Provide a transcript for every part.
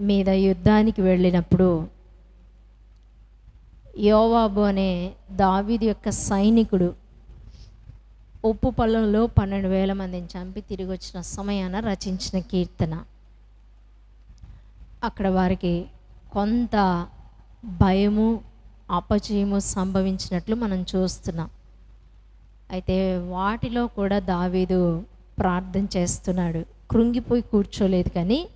మీద యుద్ధానికి వెళ్ళినప్పుడు యోవాబు అనే దావీదు యొక్క సైనికుడు ఉప్పు పొలంలో పన్నెండు వేల మందిని చంపి తిరిగి వచ్చిన సమయాన రచించిన కీర్తన. అక్కడ వారికి కొంత భయము అపజయము సంభవించినట్లు మనం చూస్తున్నాం. అయితే వాటిలో కూడా దావీదు ప్రార్థన చేస్తున్నాడు. కృంగిపోయి కూర్చోలేదు కానీ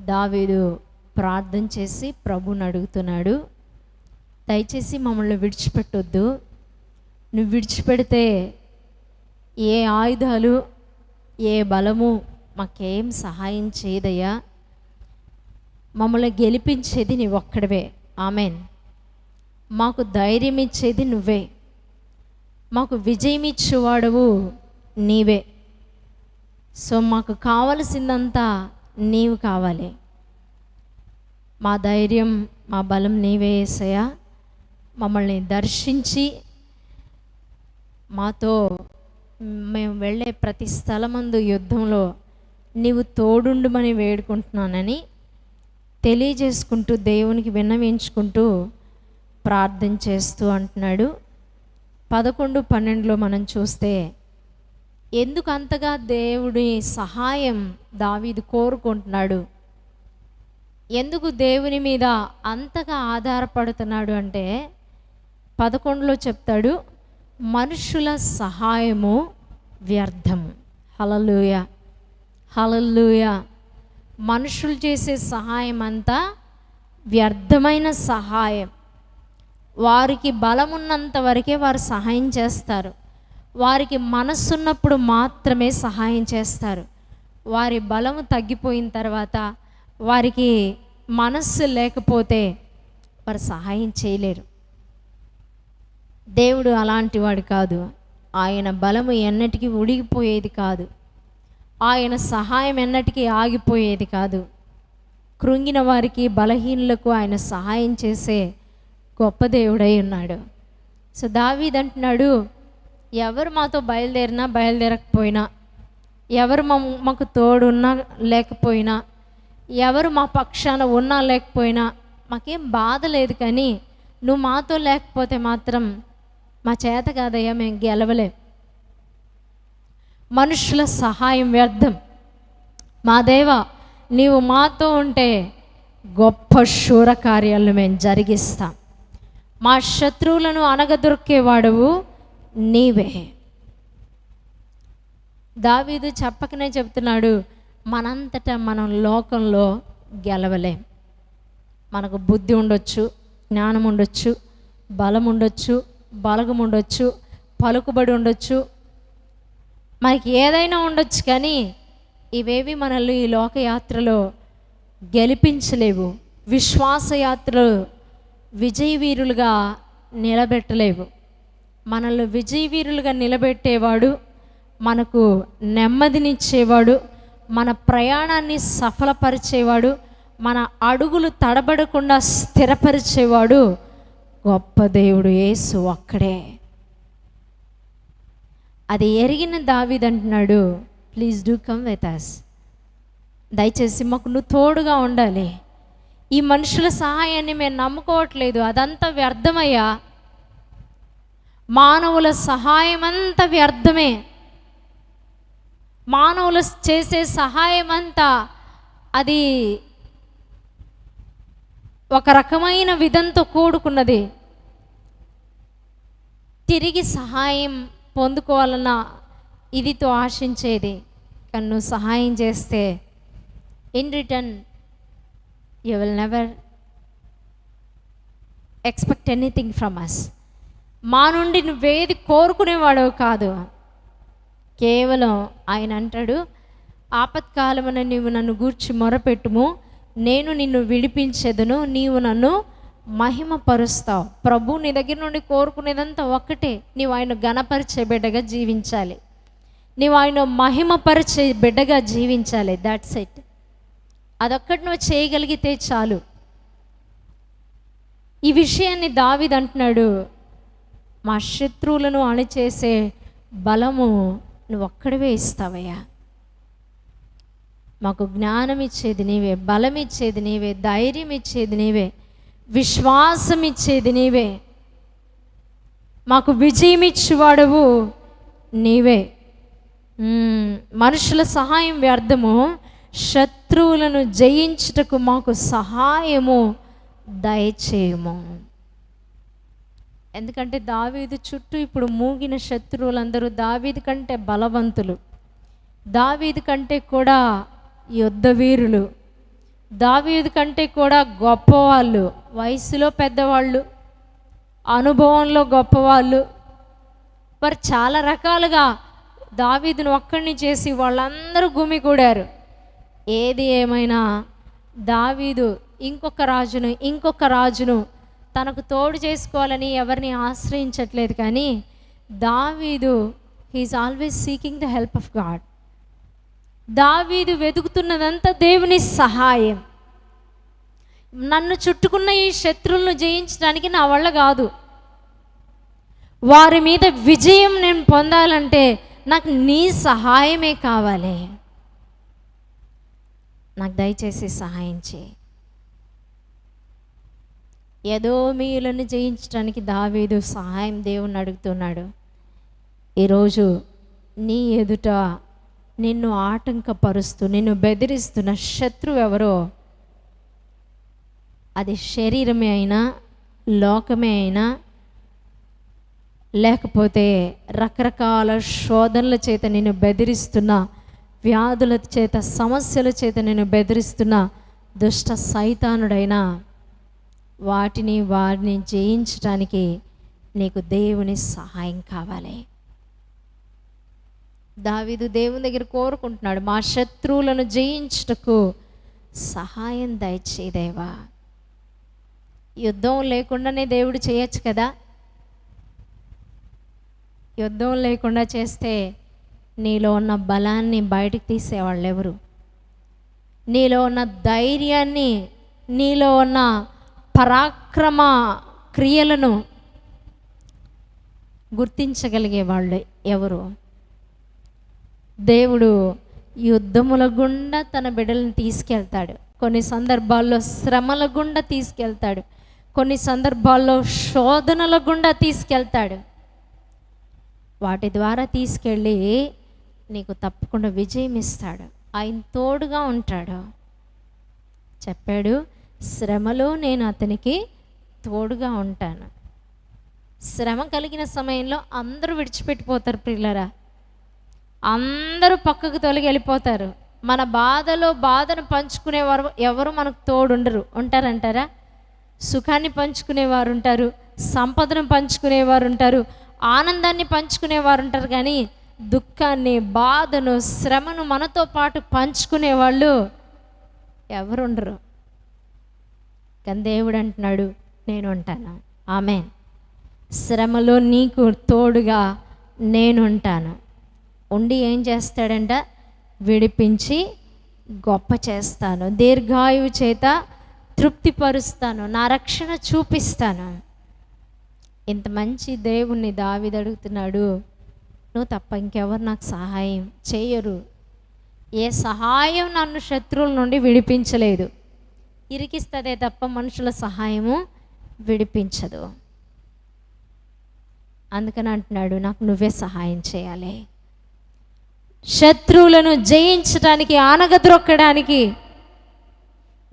దావీదు ప్రార్థన చేసి ప్రభుని అడుగుతున్నాడు దయచేసి మమ్మల్ని విడిచిపెట్టొద్దు. నువ్వు విడిచిపెడితే ఏ ఆయుధాలు ఏ బలము మాకేం సహాయం చేయదయ్యా? మమ్మల్ని గెలిపించేది నీ ఒక్కడవే. ఆమెన్. మాకు ధైర్యం ఇచ్చేది నువ్వే. మాకు విజయం ఇచ్చేవాడవు నీవే. సో మాకు కావలసిందంతా నీవు కావాలి. మా ధైర్యం మా బలం నీవే ఏసయ్యా. మమ్మల్ని దర్శించి మాతో మేము వెళ్ళే ప్రతి స్థలమందు యుద్ధంలో నీవు తోడుండుమని వేడుకుంటున్నానని తెలియజేసుకుంటూ దేవునికి విన్నవించుకుంటూ ప్రార్థన చేస్తూ అంటున్నాడు. పదకొండు పన్నెండులో మనం చూస్తే ఎందుకు అంతగా దేవుడి సహాయం దావీదు కోరుకుంటున్నాడు? ఎందుకు దేవుని మీద అంతగా ఆధారపడుతున్నాడు అంటే పదకొండులో చెప్తాడు మనుషుల సహాయము వ్యర్థము. హలలుయ హలలుయ మనుషులు చేసే సహాయం అంతా వ్యర్థమైన సహాయం. వారికి బలం ఉన్నంత వరకే వారు సహాయం చేస్తారు. వారికి మనస్సున్నప్పుడు మాత్రమే సహాయం చేస్తారు. వారి బలము తగ్గిపోయిన తర్వాత వారికి మనస్సు లేకపోతే వారు సహాయం చేయలేరు. దేవుడు అలాంటి వాడు కాదు. ఆయన బలము ఎన్నటికీ ఉడిగిపోయేది కాదు. ఆయన సహాయం ఎన్నటికీ ఆగిపోయేది కాదు. కృంగిన వారికి బలహీనులకు ఆయన సహాయం చేసే గొప్ప దేవుడై ఉన్నాడు. సో దావీదంటున్నాడు అంటున్నాడు ఎవరు మాతో బయలుదేరినా బయలుదేరకపోయినా ఎవరు మా మాకు తోడున్నా లేకపోయినా ఎవరు మా పక్షాన ఉన్నా లేకపోయినా మాకేం బాధ లేదు కానీ నువ్వు మాతో లేకపోతే మాత్రం మా చేత కాదయ్యా మేము గెలవలేం. మనుషుల సహాయం వ్యర్థం. మా దేవ నీవు మాతో ఉంటే గొప్ప శూర కార్యాలను మేము జరిగిస్తాం. మా శత్రువులను అనగదొరికేవాడవు నీవే. దావీదు చెప్పకనే చెప్తున్నాడు మనంతటా మనం లోకంలో గెలవలేం. మనకు బుద్ధి ఉండొచ్చు జ్ఞానం ఉండొచ్చు బలం ఉండొచ్చు బలగం ఉండొచ్చు పలుకుబడి ఉండొచ్చు. మనకి ఏదైనా ఉండొచ్చు కానీ ఇవేవి మనల్ని ఈ లోకయాత్రలో గెలిపించలేవు విశ్వాసయాత్రలో విజయవీరులుగా నిలబెట్టలేవు. మనల్ని విజయవీరులుగా నిలబెట్టేవాడు మనకు నెమ్మదినిచ్చేవాడు మన ప్రయాణాన్ని సఫలపరిచేవాడు మన అడుగులు తడబడకుండా స్థిరపరిచేవాడు గొప్ప దేవుడు యేసు ఒక్కడే. అది ఎరిగిన దావిదంటున్నాడు please do come with us దయచేసి మాకు నువ్వు తోడుగా ఉండాలి. ఈ మనుషుల సహాయాన్ని మేము నమ్ముకోవట్లేదు. అదంతా వ్యర్థమయ్యా. మానవుల సహాయం అంతా వ్యర్థమే. మానవులు చేసే సహాయం అంతా అది ఒక రకమైన విధంతో కూడుకున్నది. తిరిగి సహాయం పొందుకోవాలన్న ఇదితో ఆశించేది. కానీ నువ్వు సహాయం చేస్తే in return you will never expect anything from us. మా నుండి నువ్వేది కోరుకునేవాడో కాదు. కేవలం ఆయన అంటాడు ఆపత్కాలమున నీవు నన్ను గూర్చి మొరపెట్టుము. నేను నిన్ను విడిపించేదను. నీవు నన్ను మహిమపరుస్తావు. ప్రభు నీ దగ్గర నుండి కోరుకునేదంతా ఒక్కటే. నీవు ఆయన గణపరిచే బిడ్డగా జీవించాలి. నీవు ఆయన మహిమపరిచే బిడ్డగా జీవించాలి. దాట్స్ ఇట్ అదొక్కటి నువ్వు చేయగలిగితే చాలు. ఈ విషయాన్ని దావిదంటున్నాడు మా శత్రువులను అణిచేసే బలము నువ్వు ఒక్కడివే ఇస్తావయ్యా. మాకు జ్ఞానం ఇచ్చేది నీవే బలం ఇచ్చేది నీవే ధైర్యం ఇచ్చేది నీవే విశ్వాసం ఇచ్చేది నీవే. మాకు విజయం ఇచ్చేవాడవు నీవే మనుషుల సహాయం వ్యర్థము శత్రువులను జయించుటకు మాకు సహాయము దయచేయము. ఎందుకంటే దావీదు చుట్టూ ఇప్పుడు మూగిన శత్రువులందరూ దావీదు కంటే బలవంతులు. దావీది కంటే కూడా యుద్ధ వీరులు. కంటే కూడా గొప్పవాళ్ళు. వయసులో పెద్దవాళ్ళు. అనుభవంలో గొప్పవాళ్ళు. వారు చాలా రకాలుగా దావీదును ఒక్కడిని చేసి వాళ్ళందరూ గుమిగూడారు ఏది ఏమైనా దావీదు ఇంకొక రాజును ఇంకొక రాజును తనకు తోడు చేసుకోవాలని ఎవరిని ఆశ్రయించట్లేదు కానీ దావీదు he is always seeking the help of God దావీదు వెతుకుతున్నదంతా దేవుని సహాయం. నన్ను చుట్టుకున్న ఈ శత్రువులను జయించడానికి నా వల్ల కాదు. వారి మీద విజయం నేను పొందాలంటే నాకు నీ సహాయమే కావాలి. నాకు దయచేసి సహాయం చేయి. యదోమీయులను మీలను జయించడానికి దావీదు సహాయం దేవుని అడుగుతున్నాడు. ఈరోజు నీ ఎదుట నిన్ను ఆటంకపరుస్తూ నిన్ను బెదిరిస్తున్న శత్రువు ఎవరో అది శరీరమే అయినా లోకమే అయినా లేకపోతే రకరకాల శోధనల చేత నేను బెదిరిస్తున్న వ్యాధుల చేత సమస్యల చేత నేను బెదిరిస్తున్న దుష్ట సైతానుడైనా వాటిని వారిని జయించడానికి నీకు దేవుని సహాయం కావాలి. దావీదు దేవుని దగ్గర కోరుకుంటున్నాడు మా శత్రువులను జయించుటకు సహాయం దయచేదేవా యుద్ధం లేకుండానే దేవుడు చేయొచ్చు కదా? యుద్ధం లేకుండా చేస్తే నీలో ఉన్న బలాన్ని బయటికి తీసేవాళ్ళు ఎవరు నీలో ఉన్న ధైర్యాన్ని నీలో ఉన్న పరాక్రమ క్రియలను గుర్తించగలిగే వాళ్ళు ఎవరు? దేవుడు యుద్ధముల గుండా తన బిడ్డలను తీసుకెళ్తాడు. కొన్ని సందర్భాల్లో శ్రమల గుండా తీసుకెళ్తాడు. కొన్ని సందర్భాల్లో శోధనల గుండా తీసుకెళ్తాడు. వాటి ద్వారా తీసుకెళ్ళి నీకు తప్పకుండా విజయం ఇస్తాడు ఆయన తోడుగా ఉంటాడు. చెప్పాడు శ్రమలో నేను అతనికి తోడుగా ఉంటాను. శ్రమ కలిగిన సమయంలో అందరూ విడిచిపెట్టిపోతారు పిల్లరా అందరూ పక్కకు తొలగి వెళ్ళిపోతారు. మన బాధలో బాధను పంచుకునేవారు ఎవరు మనకు తోడుండరు. ఉంటారంటారా? సుఖాన్ని పంచుకునేవారు ఉంటారు. సంపదను పంచుకునేవారు ఉంటారు. ఆనందాన్ని పంచుకునేవారు ఉంటారు. కానీ దుఃఖాన్ని బాధను శ్రమను మనతో పాటు పంచుకునేవాళ్ళు ఎవరుండరు. కానీ దేవుడు అంటున్నాడు నేను ఉంటాను. ఆమె శ్రమలో నీకు తోడుగా నేను ఉంటాను. ఉండి ఏం చేస్తాడంట? విడిపించి గొప్ప చేస్తాను. దీర్ఘాయువు చేత తృప్తిపరుస్తాను. నా రక్షణ చూపిస్తాను. ఇంత మంచి దేవుణ్ణి దావిది అడుగుతున్నాడు. నువ్వు తప్ప ఇంకెవరు నాకు సహాయం చేయరు. ఏ సహాయం నన్ను శత్రువుల నుండి విడిపించలేదు. ఇరికిస్తుందే తప్ప మనుషుల సహాయము విడిపించదు. అందుకని అంటున్నాడు నాకు నువ్వే సహాయం చేయాలి. శత్రువులను జయించడానికి ఆనగద్రొక్కడానికి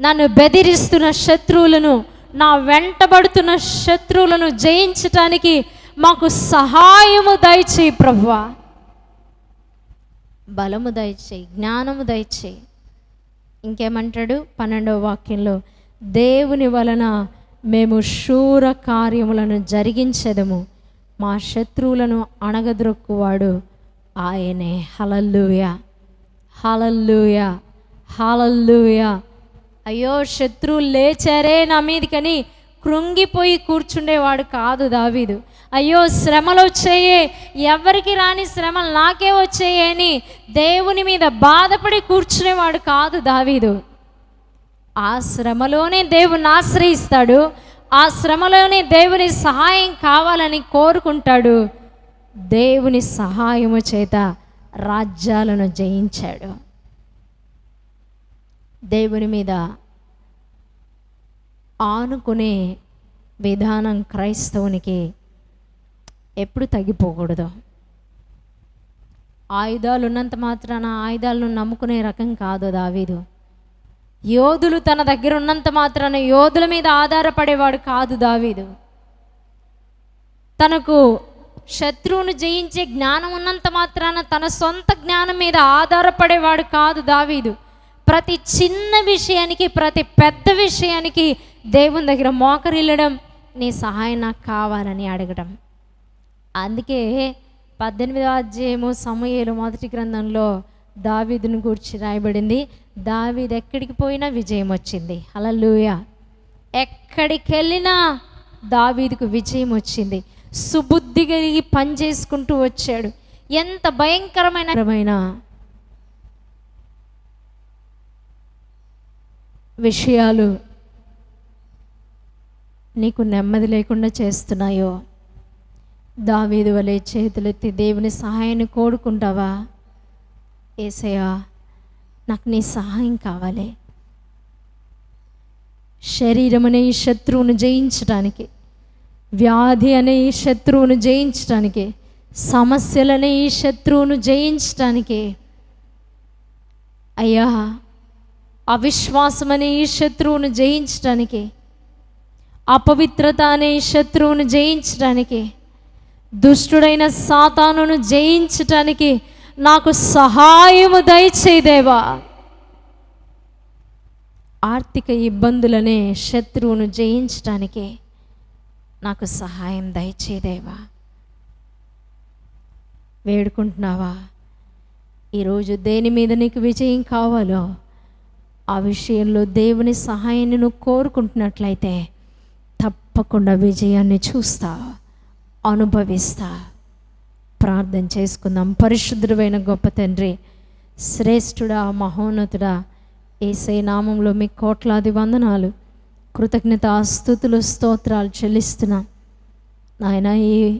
నన్ను బెదిరిస్తున్న శత్రువులను నా వెంటబడుతున్న శత్రువులను జయించటానికి మాకు సహాయము దయచేయి ప్రభువా. బలము దయచేయి జ్ఞానము దయచేయి. ఇంకేమంటాడు? పన్నెండవ వాక్యంలో దేవుని వలన మేము శూర కార్యములను జరిగించదము. మా శత్రువులను అణగద్రొక్కువాడు ఆయనే. హలల్లుయ. హలల్లుయ. హలల్లుయ. అయ్యో శత్రువు లేచారే నా కానీ కృంగిపోయి కూర్చుండేవాడు కాదు దావీదు. అయ్యో శ్రమలు వచ్చాయే ఎవరికి రాని శ్రమలు నాకే వచ్చాయే అని దేవుని మీద బాధపడి కూర్చునేవాడు కాదు దావీదు. ఆ శ్రమలోనే దేవుని ఆశ్రయిస్తాడు ఆ శ్రమలోనే దేవుని సహాయం కావాలని కోరుకుంటాడు. దేవుని సహాయము చేత రాజ్యాలను జయించాడు. దేవుని మీద ఆనుకునే విధానం క్రైస్తవునికి ఎప్పుడు తగ్గిపోకూడదు. ఆయుధాలు ఉన్నంత మాత్రాన ఆయుధాలను నమ్ముకునే రకం కాదు దావీదు. యోధులు తన దగ్గర ఉన్నంత మాత్రాన యోధుల మీద ఆధారపడేవాడు కాదు దావీదు. తనకు శత్రువును జయించే జ్ఞానం ఉన్నంత మాత్రాన తన సొంత జ్ఞానం మీద ఆధారపడేవాడు కాదు దావీదు. ప్రతి చిన్న విషయానికి ప్రతి పెద్ద విషయానికి దేవుని దగ్గర మోకరిల్లడం నీ సహాయం నాకు కావాలని అడగడం అందుకే పద్దెనిమిదో అధ్యాయము సమయలు మొదటి గ్రంథంలో దావీదును గూర్చి రాయబడింది. దావీదు ఎక్కడికి పోయినా విజయం వచ్చింది. హల్లెలూయ. ఎక్కడికి వెళ్ళినా దావీదుకు విజయం వచ్చింది. సుబుద్ధి కలిగి పని చేసుకుంటూ వచ్చాడు. ఎంత భయంకరమైన విషయాలు నీకు నెమ్మది లేకుండా చేస్తున్నాయో దావీదు వలె చేతులెత్తి దేవుని సహాయాన్ని కోరుకుంటావా? ఏసయ్యా నాకు నీ సహాయం కావాలి. శరీరం అనే ఈ శత్రువును జయించడానికి వ్యాధి అనే ఈ శత్రువును జయించడానికి సమస్యలనే ఈ శత్రువును జయించడానికి అయ్యా అవిశ్వాసం అనే ఈ శత్రువును జయించడానికి అపవిత్రత అనే ఈ శత్రువును జయించడానికి దుష్టుడైన సాతానును జయించటానికి నాకు సహాయము దయచేదేవా ఆర్థిక ఇబ్బందులనే శత్రువును జయించటానికి నాకు సహాయం దయచేదేవా వేడుకుంటున్నావా? ఈరోజు దేని మీద నీకు విజయం కావాలో ఆ విషయంలో దేవుని సహాయాన్ని నువ్వు కోరుకుంటున్నట్లయితే తప్పకుండా విజయాన్ని చూస్తావు. అనుభవిస్తా. ప్రార్థన చేసుకుందాం. పరిశుద్ధుడైన గొప్ప తండ్రి శ్రేష్ఠుడా మహోన్నతుడా ఏసై నామంలో మీ కోట్లాది వందనాలు. కృతజ్ఞత స్థుతులు స్తోత్రాలు చెల్లిస్తున్నాం. నాయన ఈ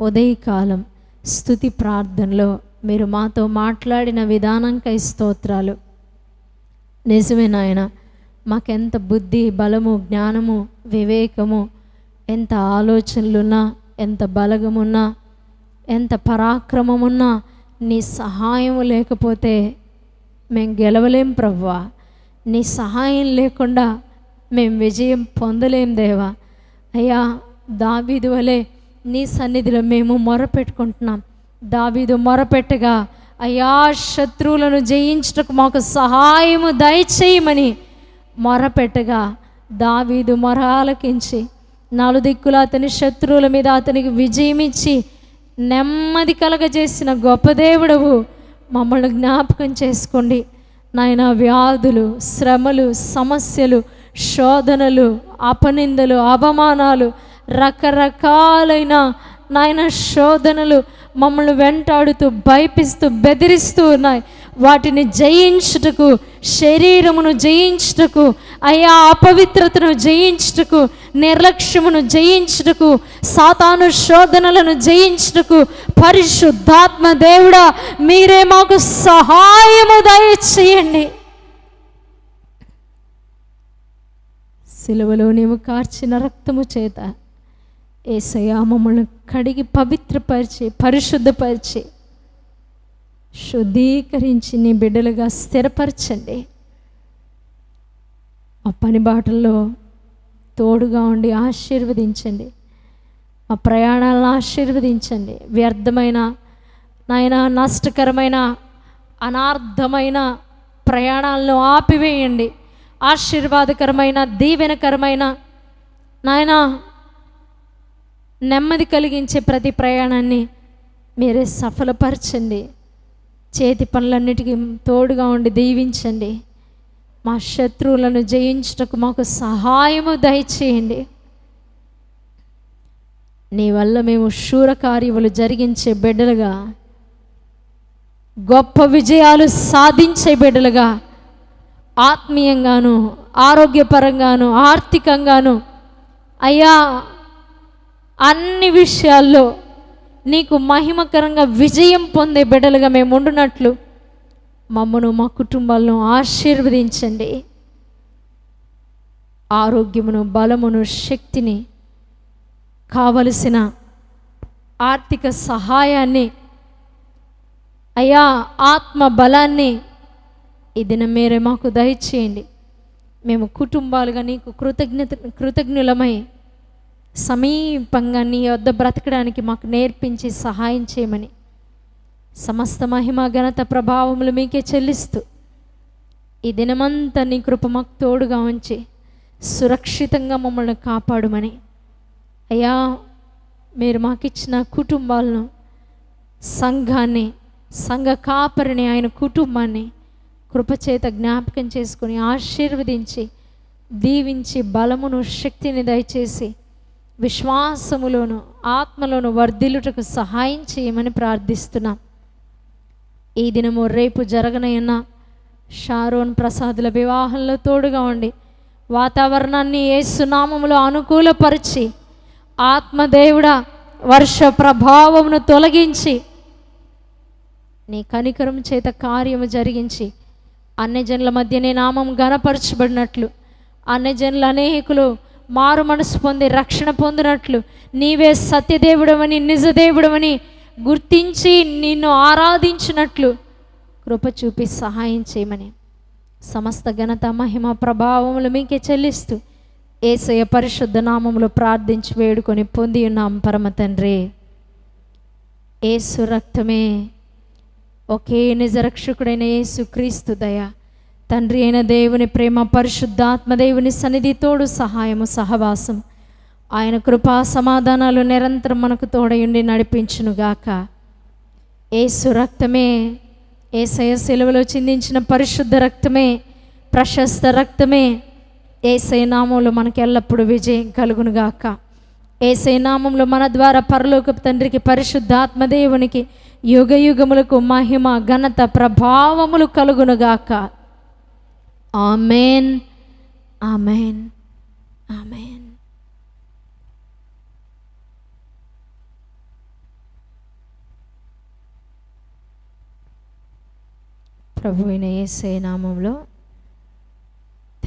ఉదయకాలం స్థుతి ప్రార్థనలో మీరు మాతో మాట్లాడిన విధానంకై స్తోత్రాలు. నిజమే నాయన మాకెంత బుద్ధి బలము జ్ఞానము వివేకము ఎంత ఆలోచనలున్నా ఎంత బలగమున్నా ఎంత పరాక్రమమున్నా నీ సహాయం లేకపోతే మేము గెలవలేం ప్రవ్వా. నీ సహాయం లేకుండా మేము విజయం పొందలేం దేవా. అయ్యా దావీదు వలె నీ సన్నిధిలో మేము మొరపెట్టుకుంటున్నాం. దావీదు మొరపెట్టగా అయ్యా శత్రువులను జయించుటకు మాకు సహాయము దయచేయమని మొరపెట్టగా దావీదు మొర ఆలకించి నలుదిక్కుల అతని శత్రువుల మీద అతనికి విజయం ఇచ్చి నెమ్మది కలగజేసిన గొప్ప దేవుడవు. మమ్మల్ని జ్ఞాపకం చేసుకోండి. నాయన వ్యాధులు శ్రమలు సమస్యలు శోధనలు అపనిందలు అవమానాలు రకరకాలైన నాయన శోధనలు మమ్మల్ని వెంటాడుతూ భయపిస్తూ బెదిరిస్తూ ఉన్నాయి. వాటిని జయించుటకు శరీరమును జయించుటకు అయా అపవిత్రతను జయించుటకు నిర్లక్ష్యమును జయించుటకు సాతాను శోధనలను జయించుటకు పరిశుద్ధాత్మ దేవుడా మీరే మాకు సహాయము దయచేయండి. సిలువలో నీవు కార్చిన రక్తము చేత ఏసయ్యా మమ్మల్ని కడిగి పవిత్రపరిచి పరిశుద్ధపరిచి శుద్ధీకరించి నీ బిడ్డలుగా స్థిరపరచండి. ఆ పని బాటల్లో తోడుగా ఉండి ఆశీర్వదించండి. ఆ ప్రయాణాలను ఆశీర్వదించండి. వ్యర్థమైన నాయన నష్టకరమైన అనార్థమైన ప్రయాణాలను ఆపివేయండి. ఆశీర్వాదకరమైన దీవెనకరమైన నాయన నెమ్మది కలిగించే ప్రతి ప్రయాణాన్ని మీరే సఫలపరచండి. చేతి పనులన్నిటికీ తోడుగా ఉండి దీవించండి. మా శత్రువులను జయించుటకు మాకు సహాయము దయచేయండి. నీ వల్ల మేము శూర కార్యములు జరిగించే బిడ్డలుగా గొప్ప విజయాలు సాధించే బిడ్డలుగా ఆత్మీయంగాను ఆరోగ్యపరంగాను ఆర్థికంగాను అయ్యా అన్ని విషయాల్లో నీకు మహిమకరంగా విజయం పొందే బిడ్డలుగా మేము ఉండునట్లు మమ్మను మా కుటుంబాలను ఆశీర్వదించండి. ఆరోగ్యమును బలమును శక్తిని కావలసిన ఆర్థిక సహాయాన్ని అయా ఆత్మ బలాన్ని ఈ దినం మీరే మాకు దయచేయండి. మేము కుటుంబాలుగా నీకు కృతజ్ఞత కృతజ్ఞులమై సమీపంగా నీ వద్ద బ్రతకడానికి మాకు నేర్పించి సహాయం చేయమని. సమస్త మహిమ ఘనత ప్రభావములు మీకే చెల్లిస్తూ ఈ దినమంతా నీ కృప మాకు తోడుగా ఉంచి సురక్షితంగా మమ్మల్ని కాపాడుమని. అయ్యా మీరు మాకిచ్చిన కుటుంబాలను సంఘాన్ని సంఘ కాపరిని ఆయన కుటుంబాన్ని కృపచేత జ్ఞాపకం చేసుకుని ఆశీర్వదించి దీవించి బలమును శక్తిని దయచేసి విశ్వాసములోను ఆత్మలోను వర్ధిల్లుటకు సహాయం చేయమని ప్రార్థిస్తున్నాం. ఈ దినము రేపు జరగనయన్న షారోన్ ప్రసాదుల వివాహంలో తోడుగా ఉండి వాతావరణాన్ని ఏ సునామములో అనుకూలపరిచి ఆత్మదేవుడ వర్ష ప్రభావమును తొలగించి నీ కనికరం చేత కార్యము జరిగించి అన్యజనుల మధ్య నీ నామం గనపరచబడినట్లు అన్యజనులు అనేకులు మారు మనసు పొంది రక్షణ పొందినట్లు. నీవే సత్యదేవుడమని నిజదేవుడమని గుర్తించి నిన్ను ఆరాధించినట్లు. కృప చూపి సహాయం చేయమని. సమస్త ఘనత మహిమ ప్రభావములు మీకే చెల్లిస్తూ ఏసయ పరిశుద్ధ నామములు ప్రార్థించి వేడుకొని పొంది ఉన్నాం పరమ తండ్రి. ఏసు రక్తమే ఒకే నిజరక్షకుడైన యేసు క్రీస్తు దయ. తండ్రి అయిన దేవుని ప్రేమ పరిశుద్ధాత్మ దేవుని సన్నిధి తోడు సహాయము సహవాసం. ఆయన కృపా సమాధానాలు నిరంతరం మనకు తోడయుండి నడిపించునుగాక ఏసు రక్తమే ఏసయ సెలవులో చిందించిన పరిశుద్ధ రక్తమే ప్రశస్త రక్తమే ఏసై నామంలో మనకి ఎల్లప్పుడూ విజయం కలుగునుగాక ఏసై నామంలో మన ద్వారా పరలోక తండ్రికి పరిశుద్ధాత్మదేవునికి యుగ యుగములకు మహిమ ఘనత ప్రభావములు కలుగునుగాక ఆమెన్ ఆమెన్ ఆమెన్ ప్రభు అయిన ఏసే నామంలో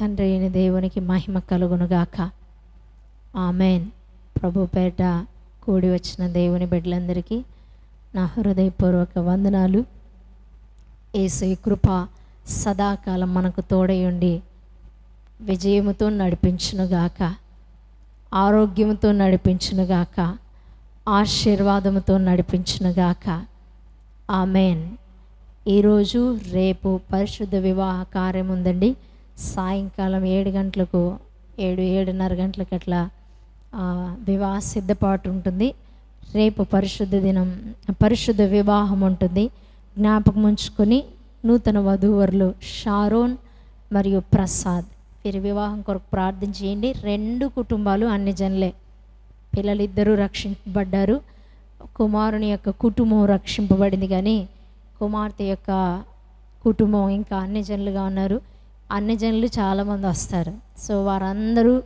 తండ్రి అయిన దేవునికి మహిమ కలుగునుగాక. ఆమెన్. ప్రభు పేట కూడి వచ్చిన దేవుని బిడ్డలందరికీ నా హృదయపూర్వక వందనాలు. ఏసే కృప సదాకాలం మనకు తోడయుండి విజయముతో నడిపించునుగాక ఆరోగ్యముతో నడిపించునుగాక ఆశీర్వాదముతో నడిపించునుగాక. ఆమెన్. ఈరోజు రేపు పరిశుద్ధ వివాహ కార్యం ఉందండి సాయంకాలం ఏడు గంటలకు ఏడు ఏడున్నర గంటలకు అట్లా వివాహ సిద్ధపాటు ఉంటుంది. రేపు పరిశుద్ధ దినం పరిశుద్ధ వివాహం ఉంటుంది. జ్ఞాపకం ఉంచుకొని నూతన వధూవరులు షారోన్ మరియు ప్రసాద్. వీరి వివాహం కొరకు ప్రార్థన చేయండి. రెండు కుటుంబాలు అన్ని జనులే. పిల్లలిద్దరూ రక్షింపబడ్డారు. కుమారుని యొక్క కుటుంబం రక్షింపబడింది కానీ కుమార్తె యొక్క కుటుంబం ఇంకా అన్ని జనులుగా ఉన్నారు. అన్ని జనులు చాలామంది వస్తారు. సో వారందరూ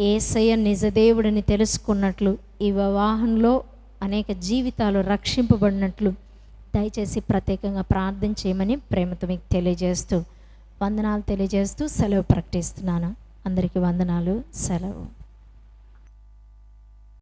ఏసయ్య నిజదేవుడిని తెలుసుకున్నట్లు ఈ వివాహంలో అనేక జీవితాలు రక్షింపబడినట్లు దయచేసి ప్రత్యేకంగా ప్రార్థన చేయమని ప్రేమతో మీకు తెలియజేస్తూ వందనాలు తెలియజేస్తూ సెలవు ప్రకటిస్తున్నాను. అందరికీ వందనాలు సెలవు.